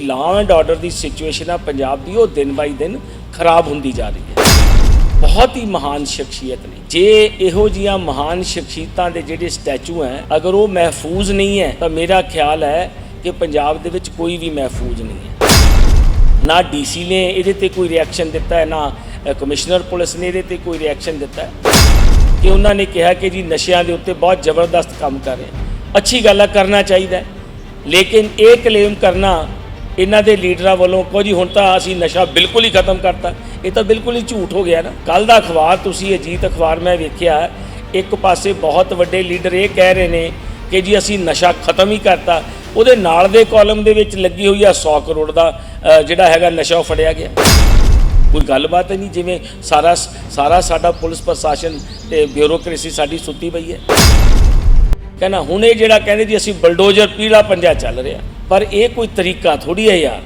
Law and order ਦੀ situation ਆ, ਪੰਜਾਬ ਦੀ, ਉਹ ਦਿਨ ਬਾਈ ਦਿਨ ਖਰਾਬ ਹੁੰਦੀ ਜਾ ਰਹੀ ਹੈ। ਬਹੁਤ ਹੀ ਮਹਾਨ ਸ਼ਖਸੀਅਤ ਨੇ। ਜੇ ਇਹੋ ਜੀਆਂ ਮਹਾਨ ਸ਼ਖਸੀਅਤਾਂ ਦੇ ਜਿਹੜੇ ਸਟੈਚੂ ਹੈ, ਅਗਰ ਉਹ ਮਹਿਫੂਜ਼ ਨਹੀਂ ਹੈ, ਤਾਂ ਮੇਰਾ ਖਿਆਲ ਹੈ ਕਿ ਪੰਜਾਬ ਦੇ ਵਿੱਚ ਕੋਈ ਵੀ ਮਹਿਫੂਜ਼ ਨਹੀਂ ਹੈ। ਨਾ ਡੀਸੀ ਨੇ ਇਹਦੇ ਤੇ ਕੋਈ ਰਿਐਕਸ਼ਨ ਦਿੱਤਾ ਹੈ, ਨਾ ਕਮਿਸ਼ਨਰ ਪੁਲਿਸ ਨੇ ਇਹਦੇ ਤੇ ਕੋਈ ਰਿਐਕਸ਼ਨ ਦਿੱਤਾ ਹੈ। ਕਿ ਉਹਨਾਂ ਨੇ ਕਿਹਾ ਕਿ ਜੀ ਨਸ਼ਿਆਂ ਦੇ ਉੱਤੇ ਬਹੁਤ ਜ਼ਬਰਦਸਤ ਕੰਮ ਕਰ ਰਹੇ ਅੱਛੀ ਗੱਲ ਆ, ਕਰਨਾ ਚਾਹੀਦਾ ਲੇਕਿਨ ਇਹ ਕਲੇਮ ਕਰਨਾ ਇਹਨਾਂ ਦੇ ਲੀਡਰਾਂ ਵੱਲੋਂ ਕੋ ਜੀ ਹੁਣ ਤਾਂ ਅਸੀਂ ਨਸ਼ਾ ਬਿਲਕੁਲ ਹੀ ਖਤਮ ਕਰਤਾ। ਇਹ ਤਾਂ ਬਿਲਕੁਲ ਹੀ ਝੂਠ ਹੋ ਗਿਆ ਨਾ। ਕੱਲ ਦਾ ਅਖਬਾਰ ਤੁਸੀਂ, ਅਜੀਤ ਅਖਬਾਰ ਮੈਂ ਵੇਖਿਆ, ਇੱਕ ਪਾਸੇ ਬਹੁਤ ਵੱਡੇ ਲੀਡਰ ਇਹ ਕਹਿ ਰਹੇ ਨੇ ਕਿ ਜੀ ਅਸੀਂ ਨਸ਼ਾ ਖਤਮ ਹੀ ਕਰਤਾ। ਉਹਦੇ ਨਾਲ ਦੇ ਕਾਲਮ ਦੇ ਵਿੱਚ ਲੱਗੀ ਹੋਈ ਆ 100 ਕਰੋੜ ਦਾ ਜਿਹੜਾ ਹੈਗਾ ਨਸ਼ਾ ਉਹ ਫੜਿਆ ਗਿਆ। ਕੋਈ ਗੱਲਬਾਤ ਨਹੀਂ, ਜਿਵੇਂ ਸਾਰਾ ਸਾਰਾ ਸਾਡਾ ਪੁਲਿਸ ਪ੍ਰਸ਼ਾਸਨ ਤੇ ਬਿਊਰੋਕ੍ਰੇਸੀ ਸਾਡੀ ਸੁੱਤੀ ਪਈ ਹੈ। ਕਹਿੰਦਾ ਹੁਣ ਇਹ ਜਿਹੜਾ ਕਹਿੰਦੇ ਜੀ ਅਸੀਂ ਬਲਡੋਜ਼ਰ ਪੀਲਾ ਪੰਜਾ ਚੱਲ ਰਿਹਾ। ਪਰ ਇਹ ਕੋਈ ਤਰੀਕਾ ਥੋੜੀ ਹੈ ਯਾਰ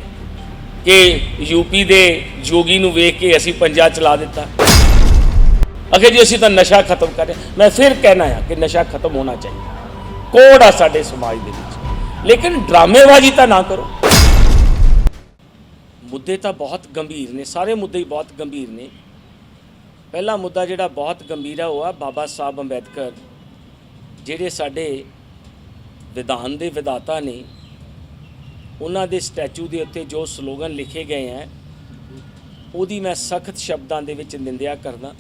ਕਿ ਯੂਪੀ ਦੇ ਜੋਗੀ ਨੂੰ ਵੇਖ ਕੇ ਅਸੀਂ ਪੰਜਾਬ ਚਲਾ ਦਿੱਤਾ। ਅਗੇ ਜੀ, ਅਸੀਂ ਤਾਂ ਨਸ਼ਾ ਖਤਮ ਕਰ ਮੈਂ ਫਿਰ ਕਹਿਣਾ ਆ ਕਿ ਨਸ਼ਾ ਖਤਮ ਹੋਣਾ ਚਾਹੀਦਾ। ਕੋਡ ਆ ਸਾਡੇ ਸਮਾਜ ਦੇ ਵਿੱਚ। ਲੇਕਿਨ ਡਰਾਮੇਬਾਜ਼ੀ ਤਾਂ ਨਾ ਕਰੋ। ਮੁੱਦੇ ਤਾਂ ਬਹੁਤ ਗੰਭੀਰ ਨੇ। ਸਾਰੇ ਮੁੱਦੇ ਹੀ ਬਹੁਤ ਗੰਭੀਰ ਨੇ। ਪਹਿਲਾ ਮੁੱਦਾ ਜਿਹੜਾ ਬਹੁਤ ਗੰਭੀਰ ਆ, ਉਹ ਆ ਬਾਬਾ ਸਾਹਿਬ ਅੰਬੇਦਕਰ, ਜਿਹੜੇ ਸਾਡੇ ਵਿਧਾਨ ਦੇ ਵਿਧਾਤਾ ਨੇ ਉਹਨਾਂ ਦੇ ਸਟੈਚੂ ਦੇ ਉੱਤੇ ਜੋ ਸਲੋਗਨ ਲਿਖੇ ਗਏ ਹੈ, ਉਹਦੀ ਮੈਂ ਸਖਤ ਸ਼ਬਦਾਂ ਦੇ ਵਿੱਚ ਨਿੰਦਿਆ ਕਰਦਾ।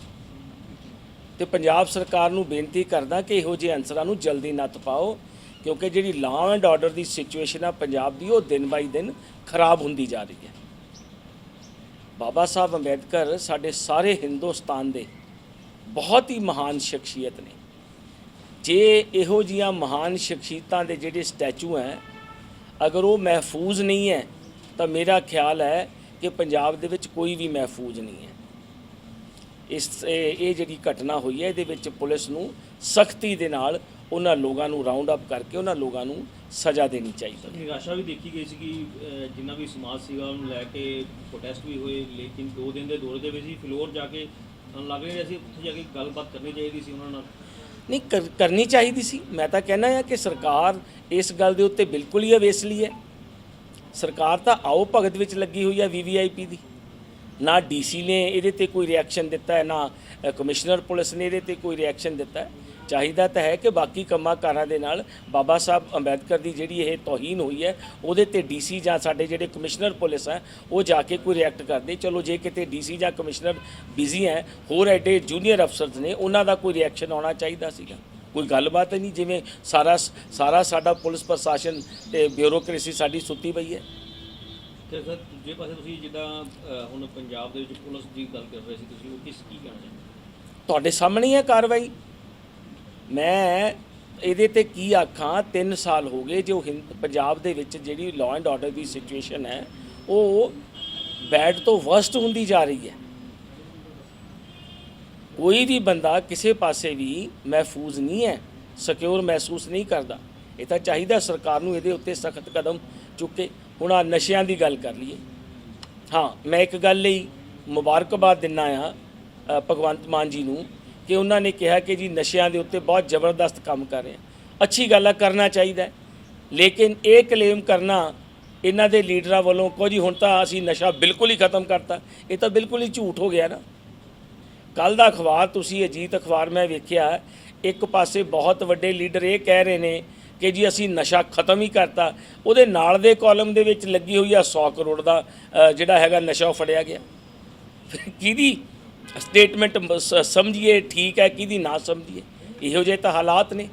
ਤੇ ਪੰਜਾਬ ਸਰਕਾਰ ਨੂੰ ਬੇਨਤੀ ਕਰਦਾ ਕਿ ਇਹੋ ਜਿਹੇ ਅਨਸਰਾਂ ਨੂੰ ਜਲਦੀ ਨੱਥ ਪਾਓ ਕਿਉਂਕਿ ਜਿਹੜੀ ਲਾਅ ਐਂਡ ਆਰਡਰ ਦੀ ਸਿਚੁਏਸ਼ਨ ਆ, ਪੰਜਾਬ ਦੀ ਉਹ ਦਿਨ ਬਾਈ ਦਿਨ ਖਰਾਬ ਹੁੰਦੀ ਜਾ ਰਹੀ ਹੈ। ਬਾਬਾ ਸਾਹਿਬ ਅੰਬੇਦਕਰ ਸਾਡੇ ਸਾਰੇ ਹਿੰਦੁਸਤਾਨ ਦੇ ਬਹੁਤ ਹੀ ਮਹਾਨ ਸ਼ਖਸੀਅਤ ਨੇ। ਜੇ ਇਹੋ ਜੀਆਂ ਮਹਾਨ ਸ਼ਖਸੀਅਤਾਂ ਦੇ ਜਿਹੜੇ ਸਟੈਚੂ ਹੈ ਅਗਰ ਉਹ ਮਹਿਫੂਜ਼ ਨਹੀਂ ਹੈ, ਤਾਂ ਮੇਰਾ ਖਿਆਲ ਹੈ ਕਿ ਪੰਜਾਬ ਦੇ ਵਿੱਚ ਕੋਈ ਵੀ ਮਹਿਫੂਜ਼ ਨਹੀਂ ਹੈ। ਇਸ, ਇਹ ਜਿਹੜੀ ਘਟਨਾ ਹੋਈ ਹੈ, ਇਹਦੇ ਵਿੱਚ ਪੁਲਿਸ ਨੂੰ ਸਖਤੀ ਦੇ ਨਾਲ ਉਹਨਾਂ ਲੋਕਾਂ ਨੂੰ ਰਾਉਂਡ ਅਪ ਕਰਕੇ ਉਹਨਾਂ ਲੋਕਾਂ ਨੂੰ ਸਜ਼ਾ ਦੇਣੀ ਚਾਹੀਦੀ ਹੈ। ਨਿਰਾਸ਼ਾ ਵੀ ਦੇਖੀ ਗਈ ਸੀ ਕਿ ਜਿੰਨਾ ਵੀ ਸਮਾਜ ਸੀਗਾ ਉਹਨੂੰ ਲੈ ਕੇ ਪ੍ਰੋਟੈਸਟ ਵੀ ਹੋਏ, ਲੇਕਿਨ 2 ਦਿਨ ਦੇ ਦੌਰੇ ਦੇ ਵਿੱਚ ਹੀ ਫਲੋਰ ਜਾ ਕੇ ਸਾਨੂੰ ਲੱਗ ਰਿਹਾ ਸੀ ਉੱਥੇ ਜਾ ਕੇ ਗੱਲਬਾਤ ਕਰਨੀ ਚਾਹੀਦੀ ਸੀ ਉਹਨਾਂ ਨਾਲ। ਨਹੀਂ, ਕਰ- ਕਰਨੀ ਚਾਹੀਦੀ ਸੀ। ਮੈਂ ਤਾਂ ਕਹਿਣਾ ਹੈ ਕਿ ਸਰਕਾਰ ਇਸ ਗੱਲ ਦੇ ਉੱਤੇ ਬਿਲਕੁਲ ਹੀ ਅਵੇਸਲੀ ਹੈ। ਸਰਕਾਰ ਤਾਂ ਆਓ ਭਗਤ ਵਿੱਚ ਲੱਗੀ ਹੋਈ ਹੈ ਵੀਵੀਆਈਪੀ ਦੀ। ਨਾ ਡੀਸੀ ਨੇ ਇਹਦੇ ਤੇ ਕੋਈ ਰਿਐਕਸ਼ਨ ਦਿੱਤਾ ਹੈ, ਨਾ ਕਮਿਸ਼ਨਰ ਪੁਲਿਸ ਨੇ ਇਹਦੇ ਤੇ ਕੋਈ ਰਿਐਕਸ਼ਨ ਦਿੱਤਾ ਹੈ। ਚਾਹੀਦਾ ਤਾਂ ਹੈ ਕਿ ਬਾਕੀ ਕੰਮਾਂ ਕਾਰਾਂ ਦੇ ਨਾਲ ਬਾਬਾ ਸਾਹਿਬ ਅੰਬੇਦਕਰ ਦੀ ਜਿਹੜੀ ਇਹ ਤੋਹੀਨ ਹੋਈ ਹੈ ਉਹਦੇ ਤੇ ਡੀਸੀ ਜਾਂ ਸਾਡੇ ਜਿਹੜੇ ਕਮਿਸ਼ਨਰ ਪੁਲਿਸ ਹੈ ਉਹ ਜਾ ਕੇ ਕੋਈ ਰਿਐਕਟ ਕਰਦੇ। ਚਲੋ ਜੇ ਕਿਤੇ ਡੀਸੀ ਜਾਂ ਕਮਿਸ਼ਨਰ ਬਿਜ਼ੀ ਹੈ ਹੋਰ ਐਡੇ ਜੂਨੀਅਰ ਅਫਸਰਸ ਨੇ ਉਹਨਾਂ ਦਾ ਕੋਈ ਰਿਐਕਸ਼ਨ ਆਉਣਾ ਚਾਹੀਦਾ ਸੀਗਾ। ਕੋਈ ਗੱਲਬਾਤ ਨਹੀਂ ਜਿਵੇਂ ਸਾਰਾ ਸਾਰਾ ਸਾਡਾ ਪੁਲਿਸ ਪ੍ਰਸ਼ਾਸਨ ਤੇ ਬਿਊਰੋਕ੍ਰੇਸੀ ਸਾਡੀ ਸੁੱਤੀ ਪਈ ਹੈ। ਤੇ ਸਰ ਦੂਜੇ ਪਾਸੇ ਤੁਸੀਂ ਜਿੱਦਾਂ ਹੁਣ ਪੰਜਾਬ ਦੇ ਵਿੱਚ ਪੁਲਿਸ ਦੀ ਗੱਲ ਕਰ ਰਹੇ ਸੀ ਤੁਸੀਂ ਉਹ ਕਿਸ ਕੀ ਕਹਿਣਾ ਚਾਹੁੰਦੇ ਤੁਹਾਡੇ ਸਾਹਮਣੇ ਹੈ ਕਾਰਵਾਈ? ਮੈਂ ਇਹਦੇ ਤੇ ਕੀ ਆਖਾਂ 3 ਸਾਲ ਹੋ ਗਏ ਜੋ ਹਿੰਦ ਪੰਜਾਬ ਦੇ ਵਿੱਚ ਜਿਹੜੀ ਲਾਅ ਐਂਡ ਆਰਡਰ ਦੀ ਸਿਚੁਏਸ਼ਨ ਹੈ, ਉਹ ਬੈਡ ਤੋਂ ਵਰਸਟ ਹੁੰਦੀ ਜਾ ਰਹੀ ਹੈ। ਕੋਈ ਵੀ ਬੰਦਾ ਕਿਸੇ ਪਾਸੇ ਵੀ ਮਹਿਫੂਜ਼ ਨਹੀਂ ਹੈ ਸਿਕਿਉਰ ਮਹਿਸੂਸ ਨਹੀਂ ਕਰਦਾ। ਇਹ ਤਾਂ ਚਾਹੀਦਾ ਸਰਕਾਰ ਨੂੰ ਇਹਦੇ ਉੱਤੇ ਸਖਤ ਕਦਮ ਚੁੱਕੇ ਹੁਣ ਆ ਨਸ਼ਿਆਂ ਦੀ ਗੱਲ ਕਰ ਲਈਏ। ਹਾਂ, ਮੈਂ ਇੱਕ ਗੱਲ ਲਈ ਮੁਬਾਰਕਬਾਦ ਦਿੰਨਾ ਆ ਭਗਵੰਤ ਮਾਨ ਜੀ ਨੂੰ। ਕਿ ਉਹਨਾਂ ਨੇ ਕਿਹਾ ਕਿ ਜੀ ਨਸ਼ਿਆਂ ਦੇ ਉੱਤੇ ਬਹੁਤ ਜ਼ਬਰਦਸਤ ਕੰਮ ਕਰ ਰਹੇ ਹਾਂ ਅੱਛੀ ਗੱਲ ਆ, ਕਰਨਾ ਚਾਹੀਦਾ ਲੇਕਿਨ ਇਹ ਕਲੇਮ ਕਰਨਾ ਇਹਨਾਂ ਦੇ ਲੀਡਰਾਂ ਵੱਲੋਂ ਕੋ ਜੀ ਹੁਣ ਤਾਂ ਅਸੀਂ ਨਸ਼ਾ ਬਿਲਕੁਲ ਹੀ ਖਤਮ ਕਰਤਾ, ਇਹ ਤਾਂ ਬਿਲਕੁਲ ਹੀ ਝੂਠ ਹੋ ਗਿਆ ਨਾ। ਕੱਲ ਦਾ ਅਖਬਾਰ ਤੁਸੀਂ ਅਜੀਤ ਅਖਬਾਰ ਮੈਂ ਵੇਖਿਆ, ਇੱਕ ਪਾਸੇ ਬਹੁਤ ਵੱਡੇ ਲੀਡਰ ਇਹ ਕਹਿ ਰਹੇ ਨੇ ਕਿ ਜੀ ਅਸੀਂ ਨਸ਼ਾ ਖਤਮ ਹੀ ਕਰਤਾ, ਉਹਦੇ ਨਾਲ ਦੇ ਕਾਲਮ ਦੇ ਵਿੱਚ ਲੱਗੀ ਹੋਈ ਆ 100 ਕਰੋੜ ਦਾ ਜਿਹੜਾ ਹੈਗਾ ਨਸ਼ਾ ਉਹ ਫੜਿਆ ਗਿਆ। ਫਿਰ ਕਿਹਦੀ ਸਟੇਟਮੈਂਟ ਸਮਝੀਏ ਠੀਕ ਹੈ ਕਿਹਦੀ ਨਾ ਸਮਝੀਏ ਇਹੋ ਜਿਹੇ ਤਾਂ ਹਾਲਾਤ ਨੇ।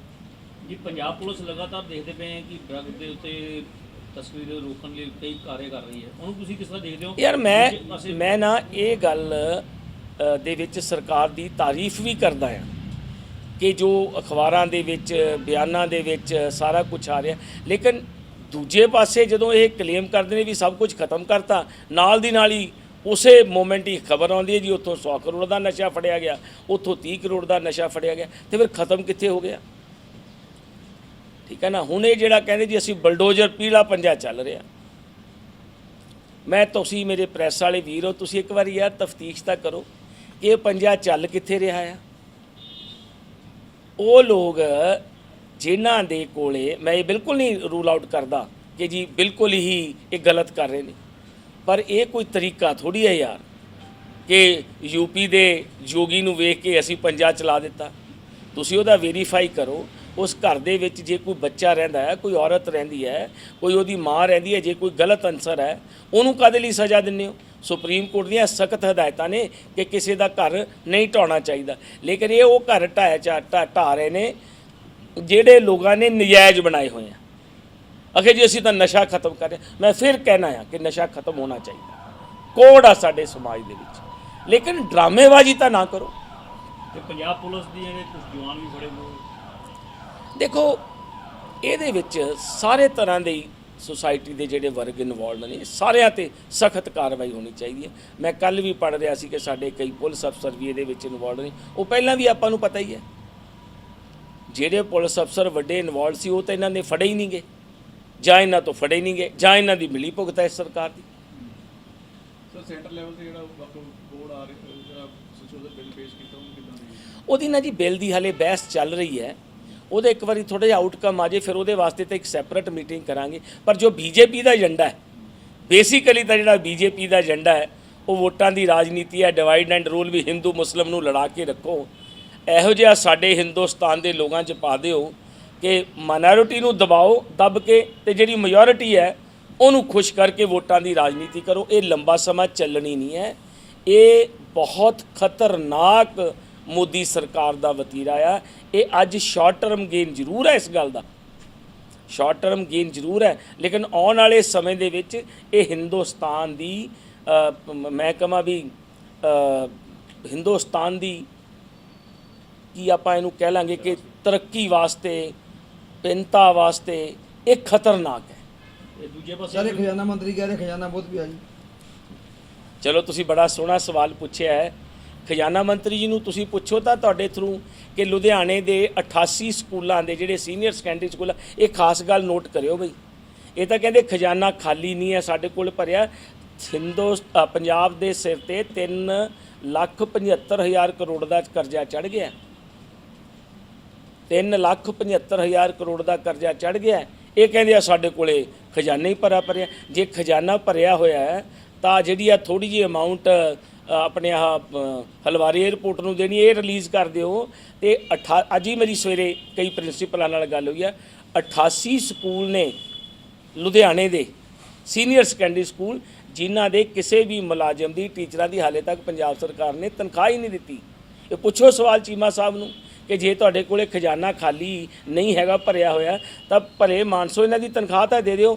ਜੀ ਪੰਜਾਬ ਪੁਲਿਸ ਲਗਾਤਾਰ ਦੇਖਦੇ ਪਏ ਕਿ ਡਰੱਗ ਦੇ ਉੱਤੇ ਤਸਵੀਰ ਰੋਕਣ ਲਈ ਕਈ ਕਾਰਜ ਕਰ ਰਹੀ ਹੈ। ਉਹਨੂੰ ਤੁਸੀਂ ਕਿਸ ਤਰ੍ਹਾਂ ਦੇਖਦੇ ਹੋ? ਯਾਰ ਮੈਂ ਮੈਂ ਨਾ ਇਹ ਗੱਲ ਦੇ ਵਿੱਚ ਸਰਕਾਰ ਦੀ ਤਾਰੀਫ ਵੀ ਕਰਦਾ ਹਾਂ ਕਿ ਜੋ ਅਖਬਾਰਾਂ ਦੇ ਵਿੱਚ ਬਿਆਨਾਂ ਦੇ ਵਿੱਚ ਸਾਰਾ ਕੁਝ ਆ ਰਿਹਾ। ਲੇਕਿਨ ਦੂਜੇ ਪਾਸੇ ਜਦੋਂ ਇਹ ਕਲੇਮ ਕਰਦੇ ਨੇ ਵੀ ਸਭ ਕੁਝ ਖਤਮ ਕਰਤਾ ਨਾਲ ਦੀ ਨਾਲ ਹੀ ਉਸੇ ਮੂਮੈਂਟ ਹੀ ਖਬਰ ਆਉਂਦੀ ਹੈ ਜੀ, ਉੱਥੋਂ 100 ਕਰੋੜ ਦਾ ਨਸ਼ਾ ਫੜਿਆ ਗਿਆ, ਉੱਥੋਂ 30 ਕਰੋੜ ਦਾ ਨਸ਼ਾ ਫੜਿਆ ਗਿਆ, ਤੇ ਫਿਰ ਖਤਮ ਕਿੱਥੇ ਹੋ ਗਿਆ? ਠੀਕ ਹੈ ਨਾ? ਹੁਣ ਇਹ ਜਿਹੜਾ ਕਹਿੰਦੇ ਜੀ, ਅਸੀਂ ਬਲਡੋਜ਼ਰ ਪੀਲਾ ਪੰਜਾ ਚੱਲ ਰਿਹਾ। ਮੈਂ ਤੁਸੀਂ ਮੇਰੇ ਪ੍ਰੈਸ ਵਾਲੇ ਵੀਰ ਹੋ, ਤੁਸੀਂ ਇੱਕ ਵਾਰੀ ਯਾਰ ਤਫਤੀਸ਼ ਤਾਂ ਕਰੋ, ਇਹ ਪੰਜਾ ਚੱਲ ਕਿੱਥੇ ਰਿਹਾ ਆ? ਉਹ ਲੋਕ ਜਿਨ੍ਹਾਂ ਦੇ ਕੋਲੇ, ਮੈਂ ਇਹ ਬਿਲਕੁਲ ਨਹੀਂ ਰੂਲ ਆਊਟ ਕਰਦਾ ਕਿ ਜੀ ਬਿਲਕੁਲ ਹੀ ਇਹ ਗਲਤ ਕਰ ਰਹੇ ਨੇ। ਪਰ ਇਹ ਕੋਈ ਤਰੀਕਾ ਥੋੜੀ ਹੈ ਯਾਰ ਕਿ ਯੂਪੀ ਦੇ ਜੋਗੀ ਨੂੰ ਵੇਖ ਕੇ ਅਸੀਂ ਪੰਜਾ ਚਲਾ ਦਿੱਤਾ। ਤੁਸੀਂ ਉਹਦਾ ਵੈਰੀਫਾਈ ਕਰੋ, ਉਸ ਘਰ ਦੇ ਵਿੱਚ ਜੇ ਕੋਈ ਬੱਚਾ ਰਹਿੰਦਾ ਹੈ, ਕੋਈ ਔਰਤ ਰਹਿੰਦੀ ਹੈ, ਕੋਈ ਉਹਦੀ ਮਾਂ ਰਹਿੰਦੀ ਹੈ, ਜੇ ਕੋਈ ਗਲਤ ਅਨਸਰ ਹੈ, ਉਹਨੂੰ ਕਾਦੇ ਲਈ ਸਜ਼ਾ ਦਿੰਦੇ ਹੋ? ਸੁਪਰੀਮ ਕੋਰਟ ਦੀਆਂ ਸਖਤ ਹਦਾਇਤਾਂ ਨੇ ਕਿ ਕਿਸੇ ਦਾ ਘਰ ਨਹੀਂ ਢਾਉਣਾ ਚਾਹੀਦਾ। ਲੇਕਿਨ ਇਹ ਉਹ ਘਰ ਢਾਇਆ ਚਾ ਢਾ ਢਾਹ ਰਹੇ ਨੇ, ਜਿਹੜੇ ਲੋਕਾਂ ਨੇ ਨਜਾਇਜ਼ ਬਣਾਏ ਹੋਏ ਆ। ਅਖੇ ਜੀ ਅਸੀਂ ਤਾਂ ਨਸ਼ਾ ਖਤਮ ਕਰ ਰਹੇ। ਮੈਂ ਫਿਰ ਕਹਿਣਾ ਆ ਕਿ ਨਸ਼ਾ ਖਤਮ ਹੋਣਾ ਚਾਹੀਦਾ। ਕੋਡ ਆ ਸਾਡੇ ਸਮਾਜ ਦੇ ਵਿੱਚ। ਲੇਕਿਨ ਡਰਾਮੇਬਾਜ਼ੀ ਤਾਂ ਨਾ ਕਰੋ। ਤੇ ਪੰਜਾਬ ਪੁਲਿਸ ਦੀ ਜਿਹੜੇ ਕੁਝ ਜਵਾਨ ਵੀ ਬੜੇ ਉਹ ਦੇਖੋ ਇਹਦੇ ਵਿੱਚ ਸਾਰੇ ਤਰ੍ਹਾਂ ਦੇ ਸੁਸਾਇਟੀ ਦੇ ਜਿਹੜੇ ਵਰਗ ਇਨਵੋਲਡ ਨੇ ਸਾਰਿਆਂ ਤੇ ਸਖਤ ਕਾਰਵਾਈ ਹੋਣੀ ਚਾਹੀਦੀ ਹੈ। ਮੈਂ ਕੱਲ ਵੀ ਪੜ੍ਹ ਰਿਹਾ ਸੀ ਕਿ ਸਾਡੇ ਕਈ ਪੁਲਿਸ ਅਫਸਰ ਵੀ ਇਹਦੇ ਵਿੱਚ ਇਨਵੋਲਡ ਨੇ। ਉਹ ਪਹਿਲਾਂ ਵੀ ਆਪਾਂ ਨੂੰ ਪਤਾ ਹੀ ਹੈ। ਜਿਹੜੇ ਪੁਲਿਸ ਅਫਸਰ ਵੱਡੇ ਇਨਵੋਲਡ ਸੀ ਉਹ ਤਾਂ ਇਹਨਾਂ ਨੇ ਫੜੇ ਹੀ ਨਹੀਂ ਗਏ। ਜਾਂ ਇਹਨਾਂ ਤੋਂ ਫੜੇ ਨਹੀਂ ਗਏ ਜਾਂ ਇਹਨਾਂ ਦੀ ਮਿਲੀ ਭੁਗਤ ਹੈ ਇਸ ਸਰਕਾਰ ਦੀ। ਸਰ ਸੈਂਟਰ ਲੈਵਲ ਤੇ ਜਿਹੜਾ ਵਕਫ ਬੋਰਡ ਆ ਰਿਹਾ ਜਿਹੜਾ ਸੰਸ਼ੋਧਨ ਬਿੱਲ ਪੇਸ਼ ਕੀਤਾ ਉਹ ਕਿਦਾਂ ਦੀ ਉਹਦੀ ਨਾ ਜੀ ਬਿੱਲ ਦੀ ਹਾਲੇ ਬਹਿਸ ਚੱਲ ਰਹੀ ਹੈ। ਉਹਦੇ ਇੱਕ ਵਾਰੀ ਥੋੜਾ ਜਿਹਾ ਆਊਟਕਮ ਆ ਜੇ ਫਿਰ ਉਹਦੇ ਵਾਸਤੇ ਤਾਂ ਇੱਕ ਸੈਪਰੇਟ ਮੀਟਿੰਗ ਕਰਾਂਗੇ। ਪਰ ਜੋ ਬੀਜੇਪੀ ਦਾ ਏਜੰਡਾ ਹੈ ਬੇਸਿਕਲੀ ਤਾਂ ਜਿਹੜਾ ਬੀਜੇਪੀ ਦਾ ਏਜੰਡਾ ਹੈ ਉਹ ਵੋਟਾਂ ਦੀ ਰਾਜਨੀਤੀ ਹੈ ਡਿਵਾਈਡ ਐਂਡ ਰੂਲ ਵੀ ਹਿੰਦੂ ਮੁਸਲਮ ਨੂੰ ਲੜਾ ਕੇ ਰੱਖੋ। ਇਹੋ ਜਿਹਾ ਸਾਡੇ ਹਿੰਦੁਸਤਾਨ ਦੇ ਲੋਕਾਂ 'ਚ ਪਾ ਦਿਓ ਕਿ ਮਾਈਨੋਰਿਟੀ ਨੂੰ ਦਬਾਓ, ਦਬ ਕੇ ਤੇ ਜਿਹੜੀ ਮੈਜੋਰਿਟੀ ਹੈ, ਉਹਨੂੰ ਖੁਸ਼ ਕਰਕੇ ਵੋਟਾਂ ਦੀ ਰਾਜਨੀਤੀ ਕਰੋ। ਇਹ ਲੰਬਾ ਸਮਾਂ ਚੱਲਣੀ ਨਹੀਂ ਹੈ। ਇਹ ਬਹੁਤ ਖਤਰਨਾਕ ਮੋਦੀ ਸਰਕਾਰ ਦਾ ਵਤੀਰਾ ਆ। ਇਹ ਅੱਜ ਸ਼ਾਰਟ ਟਰਮ ਗੇਨ ਜ਼ਰੂਰ ਹੈ ਇਸ ਗੱਲ ਦਾ। ਸ਼ਾਰਟ ਟਰਮ ਗੇਨ ਜ਼ਰੂਰ ਹੈ। ਲੇਕਿਨ ਆਉਣ ਵਾਲੇ ਸਮੇਂ ਦੇ ਵਿੱਚ ਇਹ ਹਿੰਦੁਸਤਾਨ ਦੀ ਮ- ਮੈਂ ਕਹਾਂ ਵੀ ਹਿੰਦੁਸਤਾਨ ਦੀ ਕੀ ਆਪਾਂ ਇਹਨੂੰ ਕਹਿ ਲਾਂਗੇ ਕਿ ਤਰੱਕੀ ਵਾਸਤੇ ਪਿੰਤਾ ਵਾਸਤੇ ਇਹ ਖਤਰਨਾਕ ਹੈ। ਤੇ ਦੂਜੇ ਪਾਸੇ ਸਾਰੇ ਖਜ਼ਾਨਾ ਮੰਤਰੀ ਕਹਿ ਰਹੇ ਖਜ਼ਾਨਾ ਬਹੁਤ ਪਿਆ ਜੀ। ਚਲੋ ਤੁਸੀਂ ਬੜਾ ਸੋਹਣਾ ਸਵਾਲ ਪੁੱਛਿਆ ਹੈ। ਖਜ਼ਾਨਾ ਮੰਤਰੀ ਜੀ ਨੂੰ ਤੁਸੀਂ ਪੁੱਛੋ ਤਾਂ ਤੁਹਾਡੇ ਥਰੂ ਕਿ ਲੁਧਿਆਣੇ ਦੇ 88 ਸਕੂਲਾਂ ਦੇ ਜਿਹੜੇ ਸੀਨੀਅਰ ਸੈਕੰਡਰੀ ਸਕੂਲ ਇਹ ਖਾਸ ਗੱਲ ਨੋਟ ਕਰਿਓ ਬਈ। ਇਹ ਤਾਂ ਕਹਿੰਦੇ ਖਜ਼ਾਨਾ ਖਾਲੀ ਨਹੀਂ ਹੈ ਸਾਡੇ ਕੋਲ ਭਰਿਆ ਹਿੰਦੂ ਅ, ਪੰਜਾਬ ਦੇ ਸਿਰ ਤੇ 3 ਲੱਖ 75 ਹਜ਼ਾਰ ਕਰੋੜ ਦਾ ਕਰਜ਼ਾ ਚੜ ਗਿਆ। 3 ਲੱਖ 75 ਹਜ਼ਾਰ ਕਰੋੜ ਦਾ ਕਰਜ਼ਾ ਚੜ ਗਿਆ ਇਹ ਕਹਿੰਦੇ ਆ ਸਾਡੇ ਕੋਲੇ ਖਜ਼ਾਨਾ ਹੀ ਭਰਿਆ ਭਰਿਆ। ਜੇ ਖਜ਼ਾਨਾ ਭਰਿਆ ਹੋਇਆ ਹੈ ਤਾਂ ਜਿਹੜੀ ਆ ਥੋੜੀ ਜਿਹੀ ਅਮਾਉਂਟ ਆਪਣੇ ਆਹ ਅ, ਹਲਵਾਰੀ 에ਅਰਪੋਰਟ ਨੂੰ ਦੇਣੀ ਇਹ ਰਿਲੀਜ਼ ਕਰ ਦਿਓ। ਤੇ ਅਠਾ- ਅੱਜ ਹੀ ਮੇਰੀ ਸਵੇਰੇ ਕਈ ਪ੍ਰਿੰਸੀਪਲਾਂ ਨਾਲ ਗੱਲ ਹੋਈ ਹੈ 88 ਸਕੂਲ ਨੇ ਲੁਧਿਆਣੇ ਦੇ ਸੀਨੀਅਰ ਸੈਕੰਡਰੀ ਸਕੂਲ ਜਿਨ੍ਹਾਂ ਦੇ ਕਿਸੇ ਵੀ ਮੁਲਾਜ਼ਮ ਦੀ ਟੀਚਰਾਂ ਦੀ ਹਾਲੇ ਤੱਕ ਪੰਜਾਬ ਸਰਕਾਰ ਨੇ ਤਨਖਾਹ ਹੀ ਨਹੀਂ ਦਿੱਤੀ। ਇਹ ਪੁੱਛੋ ਸਵਾਲ ਚੀਮਾ ਸਾਹਿਬ ਨੂੰ। ਕਿ ਜੇ ਤੁਹਾਡੇ ਕੋਲੇ ਖਜ਼ਾਨਾ ਖਾਲੀ ਨਹੀਂ ਹੈਗਾ, ਭਰਿਆ ਹੋਇਆ, ਤਾਂ ਭਰੇ ਮਾਨਸੋ ਇਹਨਾਂ ਦੀ ਤਨਖਾਹ ਤਾਂ ਦੇ ਦਿਓ।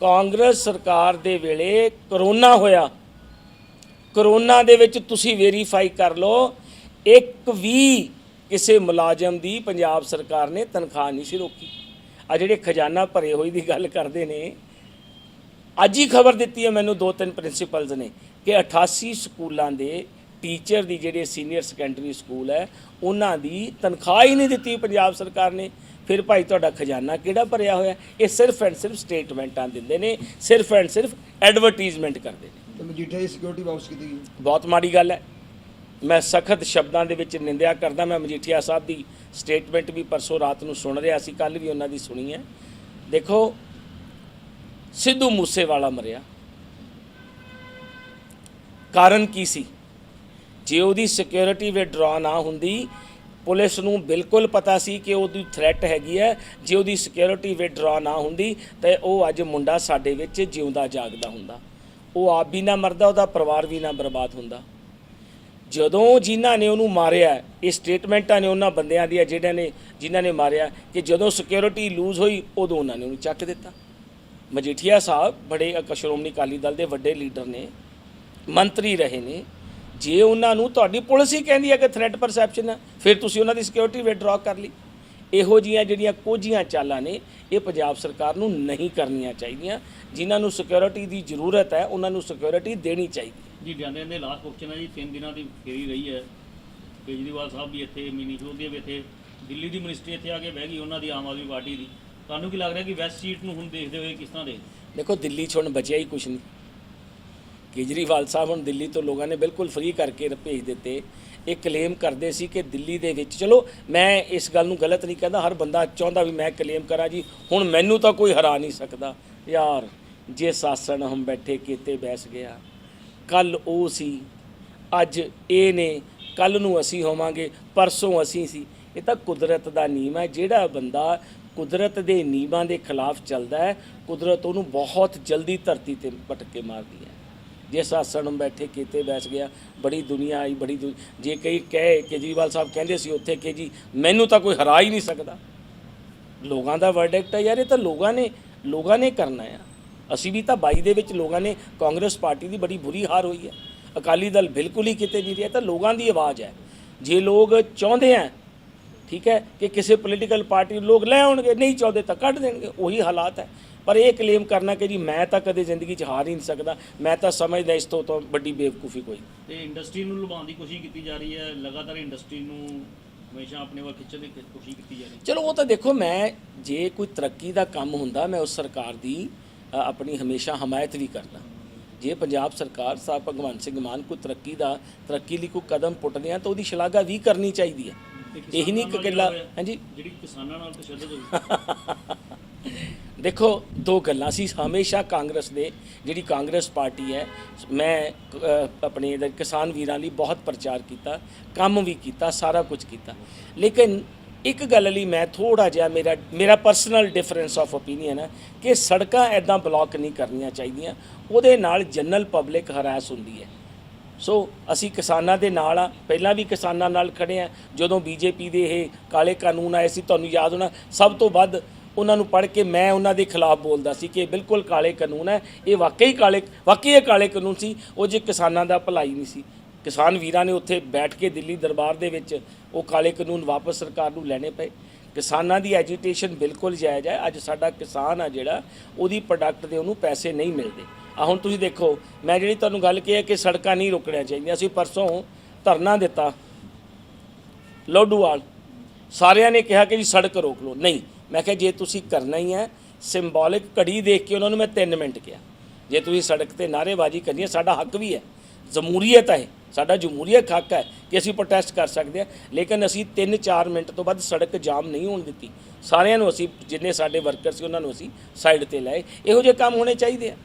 ਕਾਂਗਰਸ ਸਰਕਾਰ ਦੇ ਵੇਲੇ ਕਰੋਨਾ ਹੋਇਆ। ਕਰੋਨਾ ਦੇ ਵਿੱਚ ਤੁਸੀਂ ਵੈਰੀਫਾਈ ਕਰ ਲਓ, ਇੱਕ ਵੀ ਕਿਸੇ ਮੁਲਾਜ਼ਮ ਦੀ ਪੰਜਾਬ ਸਰਕਾਰ ਨੇ ਤਨਖਾਹ ਨਹੀਂ ਸੀ ਰੋਕੀ। ਆ ਜਿਹੜੇ ਖਜ਼ਾਨਾ ਭਰੇ ਹੋਈ ਦੀ ਗੱਲ ਕਰਦੇ ਨੇ, ਅੱਜ ਹੀ ਖਬਰ ਦਿੱਤੀ ਹੈ ਮੈਨੂੰ ਦੋ ਤਿੰਨ ਪ੍ਰਿੰਸੀਪਲਸ ਨੇ ਕਿ 88 ਸਕੂਲਾਂ ਦੇ ਟੀਚਰ ਦੀ ਜਿਹੜੇ ਸੀਨੀਅਰ ਸੈਕੰਡਰੀ ਸਕੂਲ ਹੈ ਉਹਨਾਂ ਦੀ ਤਨਖਾਹ ਹੀ ਨਹੀਂ ਦਿੱਤੀ ਪੰਜਾਬ ਸਰਕਾਰ ਨੇ। ਫਿਰ ਭਾਈ ਤੁਹਾਡਾ ਖਜ਼ਾਨਾ ਕਿਹੜਾ ਭਰਿਆ ਹੋਇਆ? ਇਹ ਸਿਰਫ ਐਂਡ ਸਿਰਫ ਸਟੇਟਮੈਂਟਾਂ ਦਿੰਦੇ ਨੇ ਸਿਰਫ ਐਂਡ ਸਿਰਫ ਐਡਵਰਟਾਈਜ਼ਮੈਂਟ ਕਰਦੇ ਨੇ। ਤੇ ਮਜੀਠੀਆ ਦੀ ਸਿਕਿਉਰਿਟੀ ਵਾਪਸ ਕੀਤੀ ਗਈ? ਬਹੁਤ ਮਾੜੀ ਗੱਲ ਹੈ। ਮੈਂ ਸਖਤ ਸ਼ਬਦਾਂ ਦੇ ਵਿੱਚ ਨਿੰਦਿਆ ਕਰਦਾ ਮੈਂ ਮਜੀਠੀਆ ਸਾਹਿਬ ਦੀ ਸਟੇਟਮੈਂਟ ਵੀ ਪਰਸੋਂ ਰਾਤ ਨੂੰ ਸੁਣ ਰਿਹਾ ਸੀ ਕੱਲ ਵੀ ਉਹਨਾਂ ਦੀ ਸੁਣੀ ਹੈ। ਦੇਖੋ ਸਿੱਧੂ ਮੂਸੇਵਾਲਾ ਮਰਿਆ। ਕਾਰਨ ਕੀ ਸੀ? ਜੇ ਉਹਦੀ ਸਿਕਿਉਰਿਟੀ ਵਿਡਰਾ ਨਾ ਹੁੰਦੀ, ਪੁਲਿਸ ਨੂੰ ਬਿਲਕੁਲ ਪਤਾ ਸੀ ਕਿ ਉਹਦੀ ਥ੍ਰੈਟ ਹੈਗੀ ਹੈ, ਜੇ ਉਹਦੀ ਸਿਕਿਉਰਿਟੀ ਵਿਡਰਾ ਨਾ ਹੁੰਦੀ, ਤੇ ਉਹ ਅੱਜ ਮੁੰਡਾ ਸਾਡੇ ਵਿੱਚ ਜਿਉਂਦਾ ਜਾਗਦਾ ਹੁੰਦਾ। ਉਹ ਆਪ ਵੀ ਨਾ ਮਰਦਾ, ਉਹਦਾ ਪਰਿਵਾਰ ਵੀ ਨਾ ਬਰਬਾਦ ਹੁੰਦਾ। ਜਦੋਂ ਜਿਨ੍ਹਾਂ ਨੇ ਉਹਨੂੰ ਮਾਰਿਆ, ਇਹ ਸਟੇਟਮੈਂਟਾਂ ਨੇ ਉਹਨਾਂ ਬੰਦਿਆਂ ਦੀਆਂ ਜਿਹੜਿਆਂ ਨੇ ਜਿਨ੍ਹਾਂ ਨੇ ਮਾਰਿਆ ਕਿ ਜਦੋਂ ਸਿਕਿਉਰਿਟੀ ਲੂਜ਼ ਹੋਈ, ਉਦੋਂ ਉਹਨਾਂ ਨੇ ਉਹਨੂੰ ਚੱਕ ਦਿੱਤਾ। ਮਜੀਠੀਆ ਸਾਹਿਬ ਬੜੇ ਸ਼੍ਰੋਮਣੀ ਅਕਾਲੀ ਦਲ ਦੇ ਵੱਡੇ ਲੀਡਰ ਨੇ, ਮੰਤਰੀ ਰਹੇ ਨੇ। ਜੇ ਉਹਨਾਂ ਨੂੰ ਤੁਹਾਡੀ ਪੁਲਿਸ ਹੀ ਕਹਿੰਦੀ ਹੈ ਕਿ ਥ੍ਰੈਟ ਪਰਸੈਪਸ਼ਨ ਹੈ ਫਿਰ ਤੁਸੀਂ ਉਹਨਾਂ ਦੀ ਸਿਕਿਉਰਿਟੀ ਵਿਡਰਾ ਕਰ ਲਈ। ਇਹੋ ਜੀਆਂ ਜਿਹੜੀਆਂ ਕੋਝੀਆਂ ਚਾਲਾਂ ਨੇ ਇਹ ਪੰਜਾਬ ਸਰਕਾਰ ਨੂੰ ਨਹੀਂ ਕਰਨੀਆਂ ਚਾਹੀਦੀਆਂ। ਜਿਨ੍ਹਾਂ ਨੂੰ ਸਿਕਿਉਰਿਟੀ ਦੀ ਜ਼ਰੂਰਤ ਹੈ ਉਹਨਾਂ ਨੂੰ ਸਿਕਿਉਰਿਟੀ ਦੇਣੀ ਚਾਹੀਦੀ ਜੀ ਜਾਂਦੇ ਜਾਂਦੇ ਲਾਸਟ ਕੁਐਸਚਨ ਹੈ ਜੀ ਤਿੰਨ ਦਿਨਾਂ ਦੀ ਫੇਰੀ ਰਹੀ ਹੈ। ਕੇਜਰੀਵਾਲ ਸਾਹਿਬ ਵੀ ਇੱਥੇ ਮਿਨੀ ਦੇ ਵੀ ਇੱਥੇ ਦਿੱਲੀ ਦੀ ਮਿਨਿਸਟਰੀ ਇੱਥੇ ਆ ਕੇ ਬਹਿ ਗਈ ਉਹਨਾਂ ਦੀ ਆਮ ਆਦਮੀ ਪਾਰਟੀ ਦੀ। ਤੁਹਾਨੂੰ ਕੀ ਲੱਗ ਰਿਹਾ ਕਿ ਵੈਸਟ ਸੀਟ ਨੂੰ ਹੁਣ ਦੇਖਦੇ ਹੋਏ ਕਿਸ ਤਰ੍ਹਾਂ ਦੇ ਦੇਖੋ ਦਿੱਲੀ 'ਚ ਹੁਣ ਬਚਿਆ ਹੀ ਕੁਛ ਨਹੀਂ। ਕੇਜਰੀਵਾਲ ਸਾਹਿਬ ਹੁਣ ਦਿੱਲੀ ਤੋਂ ਲੋਕਾਂ ਨੇ ਬਿਲਕੁਲ ਫ੍ਰੀ ਕਰਕੇ ਭੇਜ ਦਿੱਤੇ। ਇਹ ਕਲੇਮ ਕਰਦੇ ਸੀ ਕਿ ਦਿੱਲੀ ਦੇ ਵਿੱਚ, ਚਲੋ ਮੈਂ ਇਸ ਗੱਲ ਨੂੰ ਗਲਤ ਨਹੀਂ ਕਹਿੰਦਾ, ਹਰ ਬੰਦਾ ਚਾਹੁੰਦਾ ਵੀ ਮੈਂ ਕਲੇਮ ਕਰਾਂ ਜੀ। ਹੁਣ ਮੈਨੂੰ ਤਾਂ ਕੋਈ ਹਰਾ ਨਹੀਂ ਸਕਦਾ। ਯਾਰ, ਜੇ ਸਾਸਣ ਹਮ ਬੈਠੇ ਕੀਤੇ ਬੈਸ ਗਿਆ। ਕੱਲ ਉਹ ਸੀ, ਅੱਜ ਇਹ ਨੇ, ਕੱਲ ਨੂੰ ਅਸੀਂ ਹੋਵਾਂਗੇ, ਪਰਸੋਂ ਅਸੀਂ ਸੀ। ਇਹ ਤਾਂ ਕੁਦਰਤ ਦਾ ਨਿਯਮ ਹੈ। ਜਿਹੜਾ ਬੰਦਾ ਕੁਦਰਤ ਦੇ ਨਿਯਮਾਂ ਦੇ ਖਿਲਾਫ ਚੱਲਦਾ ਹੈ, ਕੁਦਰਤ ਉਹਨੂੰ ਬਹੁਤ ਜਲਦੀ ਧਰਤੀ ਤੇ ਪਟਕ ਮਾਰਦੀ ਹੈ। ਜਿਸ ਆਸਣ ਨੂੰ ਬੈਠੇ ਕੀਤੇ ਬੈਸ ਗਿਆ, ਬੜੀ ਦੁਨੀਆ ਆਈ, ਬੜੀ ਦੁ- ਜੇ ਕਈ ਕਹੇ, ਕੇਜਰੀਵਾਲ ਸਾਹਿਬ ਕਹਿੰਦੇ ਸੀ ਉੱਥੇ ਕਿ ਜੀ ਮੈਨੂੰ ਤਾਂ ਕੋਈ ਹਰਾ ਹੀ ਨਹੀਂ ਸਕਦਾ। ਲੋਕਾਂ ਦਾ ਵਰਡਿਕਟ ਹੈ ਯਾਰ, ਇਹ ਤਾਂ ਲੋਕਾਂ ਨੇ ਲੋਕਾਂ ਨੇ ਕਰਨਾ ਆ। ਅਸੀਂ ਵੀ ਤਾਂ ਬਾਈ ਦੇ ਵਿੱਚ ਲੋਕਾਂ ਨੇ ਕਾਂਗਰਸ ਪਾਰਟੀ ਦੀ ਬੜੀ ਬੁਰੀ ਹਾਰ ਹੋਈ ਹੈ। ਅਕਾਲੀ ਦਲ ਬਿਲਕੁਲ ਹੀ ਕਿਤੇ ਨਹੀਂ ਰਿਹਾ, ਇਹ ਤਾਂ ਲੋਕਾਂ ਦੀ ਆਵਾਜ਼ ਹੈ। ਜੇ ਲੋਕ ਚਾਹੁੰਦੇ ਆ, ਠੀਕ ਹੈ, ਕਿ ਕਿਸੇ ਪੋਲੀਟੀਕਲ ਪਾਰਟੀ ਨੂੰ ਲੋਕ ਲੈ ਆਉਣਗੇ, ਨਹੀਂ ਚਾਹੁੰਦੇ ਤਾਂ ਕੱਢ ਦੇਣਗੇ, ਉਹੀ ਹਾਲਾਤ ਹੈ। ਪਰ ਇਹ ਕਲੇਮ ਕਰਨਾ ਕਿ ਜੀ ਮੈਂ ਤਾਂ ਕਦੇ ਜ਼ਿੰਦਗੀ 'ਚ ਹਾਰ ਹੀ ਨਹੀਂ ਸਕਦਾ ਮੈਂ ਤਾਂ ਸਮਝਦਾ ਇਸ ਤੋਂ ਤੋਂ ਵੱਡੀ ਬੇਵਕੂਫੀ ਕੋਈ। ਤੇ ਇੰਡਸਟਰੀ ਨੂੰ ਲੁਭਾਉਣ ਦੀ ਕੋਸ਼ਿਸ਼ ਕੀਤੀ ਜਾ ਰਹੀ ਹੈ ਲਗਾਤਾਰ ਇੰਡਸਟਰੀ ਨੂੰ ਹਮੇਸ਼ਾ ਆਪਣੇ ਵੱਲ ਖਿੱਚਣ ਦੀ ਕੋਸ਼ਿਸ਼ ਕੀਤੀ ਜਾ ਰਹੀ ਹੈ। ਚਲੋ ਉਹ ਤਾਂ ਦੇਖੋ ਮੈਂ ਜੇ ਕੋਈ ਤਰੱਕੀ ਦਾ ਕੰਮ ਹੁੰਦਾ ਮੈਂ ਉਸ ਸਰਕਾਰ ਦੀ ਆਪਣੀ ਹਮੇਸ਼ਾ ਹਮਾਇਤ ਵੀ ਕਰਦਾ। ਜੇ ਪੰਜਾਬ ਸਰਕਾਰ ਸਾਹਿਬ ਭਗਵੰਤ ਸਿੰਘ ਮਾਨ ਕੋਈ ਤਰੱਕੀ ਦਾ ਤਰੱਕੀ ਲਈ ਕੋਈ ਕਦਮ ਪੁੱਟਦੇ ਆ ਤਾਂ ਉਹਦੀ ਸ਼ਲਾਘਾ ਵੀ ਕਰਨੀ ਚਾਹੀਦੀ ਹੈ। ਇਹੀ ਨਹੀਂ ਕਿ ਹੋਇਆ, ਹਾਂਜੀ। ਜਿਹੜੀ ਕਿਸਾਨਾਂ ਨਾਲ ਤਸ਼ੱਦਦ ਹੋਈ ਦੇਖੋ, ਦੋ ਗੱਲਾਂ ਸੀ। ਹਮੇਸ਼ਾ ਕਾਂਗਰਸ ਦੇ ਜਿਹੜੀ ਕਾਂਗਰਸ ਪਾਰਟੀ ਹੈ, ਮੈਂ ਆਪਣੇ ਇਹਦੇ ਕਿਸਾਨ ਵੀਰਾਂ ਲਈ ਬਹੁਤ ਪ੍ਰਚਾਰ ਕੀਤਾ, ਕੰਮ ਵੀ ਕੀਤਾ, ਸਾਰਾ ਕੁਝ ਕੀਤਾ। ਲੇਕਿਨ ਇੱਕ ਗੱਲ ਲਈ ਮੈਂ ਥੋੜਾ ਜਿਹਾ ਮੇਰਾ ਮੇਰਾ ਪਰਸਨਲ ਡਿਫਰੈਂਸ ਆਫ ਓਪੀਨੀਅਨ ਹੈ ਕਿ ਸੜਕਾਂ ਐਦਾਂ ਬਲੌਕ ਨਹੀਂ ਕਰਨੀਆਂ ਚਾਹੀਦੀਆਂ। ਉਹਦੇ ਨਾਲ ਜਨਰਲ ਪਬਲਿਕ ਹਰਾਸ ਹੁੰਦੀ ਹੈ। ਸੋ ਅਸੀਂ ਕਿਸਾਨਾਂ ਦੇ ਨਾਲ ਆ। ਪਹਿਲਾਂ ਵੀ ਕਿਸਾਨਾਂ ਨਾਲ ਖੜੇ ਆ। ਜਦੋਂ ਬੀਜੇਪੀ ਦੇ ਇਹ ਕਾਲੇ ਕਾਨੂੰਨ ਆਏ ਸੀ, ਤੁਹਾਨੂੰ ਯਾਦ ਹੋਣਾ, ਸਭ ਤੋਂ ਵੱਧ ਉਹਨਾਂ ਨੂੰ ਪੜ੍ਹ ਕੇ ਮੈਂ ਉਹਨਾਂ ਦੇ ਖਿਲਾਫ ਬੋਲਦਾ ਸੀ ਕਿ ਇਹ ਬਿਲਕੁਲ ਕਾਲੇ ਕਾਨੂੰਨ ਹੈ, ਇਹ ਵਾਕਈ ਕਾਲੇ, ਵਾਕਈ ਇਹ ਕਾਲੇ ਕਾਨੂੰਨ ਸੀ, ਉਹ ਜੇ ਕਿਸਾਨਾਂ ਦਾ ਭਲਾਈ ਨਹੀਂ ਸੀ। ਕਿਸਾਨ ਵੀਰਾਂ ਨੇ ਉੱਥੇ ਬੈਠ ਕੇ ਦਿੱਲੀ ਦਰਬਾਰ ਦੇ ਵਿੱਚ ਉਹ ਕਾਲੇ ਕਾਨੂੰਨ ਵਾਪਸ ਸਰਕਾਰ ਨੂੰ ਲੈਣੇ ਪਏ। ਕਿਸਾਨਾਂ ਦੀ ਐਜੀਟੇਸ਼ਨ ਬਿਲਕੁਲ ਜਾਇਜ਼ ਹੈ। ਅੱਜ ਸਾਡਾ ਕਿਸਾਨ ਆ ਜਿਹੜਾ, ਉਹਦੀ ਪ੍ਰੋਡਕਟ ਦੇ ਉਹਨੂੰ ਪੈਸੇ ਨਹੀਂ ਮਿਲਦੇ। ਆ ਹੁਣ ਤੁਸੀਂ ਦੇਖੋ, ਮੈਂ ਜਿਹੜੀ ਤੁਹਾਨੂੰ ਗੱਲ ਕਹੀ ਹੈ ਕਿ ਸੜਕਾਂ ਨਹੀਂ ਰੁਕਣੀਆਂ ਚਾਹੀਦੀਆਂ, ਅਸੀਂ ਪਰਸੋਂ ਧਰਨਾ ਦਿੱਤਾ ਲੋਡੂਵਾਲ ਸਾਰਿਆਂ ਨੇ ਕਿਹਾ ਕਿ ਜੀ ਸੜਕ ਰੋਕ ਲਓ। ਨਹੀਂ ਮੈਂ ਕਿਹਾ, ਜੇ ਤੁਸੀਂ ਕਰਨਾ ਹੀ ਹੈ ਸਿੰਬੋਲਿਕ ਘੜੀ ਦੇਖ ਕੇ ਉਹਨਾਂ ਨੂੰ ਮੈਂ 3 ਮਿੰਟ ਕਿਹਾ। ਜੇ ਤੁਸੀਂ ਸੜਕ ਤੇ ਨਾਅਰੇਬਾਜ਼ੀ ਕਰਨੀ ਹੈ, ਸਾਡਾ ਹੱਕ ਵੀ ਹੈ। ਜਮਹੂਰੀਅਤ ਹੈ, ਸਾਡਾ ਜਮਹੂਰੀਅਤ ਹੱਕ ਹੈ ਕਿ ਅਸੀਂ ਪ੍ਰੋਟੈਸਟ ਕਰ ਸਕਦੇ ਹਾਂ। ਲੇਕਿਨ ਅਸੀਂ 3-4 ਮਿੰਟ ਤੋਂ ਬਾਅਦ ਸੜਕ ਜਾਮ ਨਹੀਂ ਹੋਣ ਦਿੱਤੀ। ਸਾਰਿਆਂ ਨੂੰ ਅਸੀਂ, ਜਿੰਨੇ ਸਾਡੇ ਵਰਕਰ ਸੀ, ਉਹਨਾਂ ਨੂੰ ਅਸੀਂ ਸਾਈਡ ਤੇ ਲਾਏ। ਇਹੋ ਜਿਹੇ ਕੰਮ ਹੋਣੇ ਚਾਹੀਦੇ ਆ।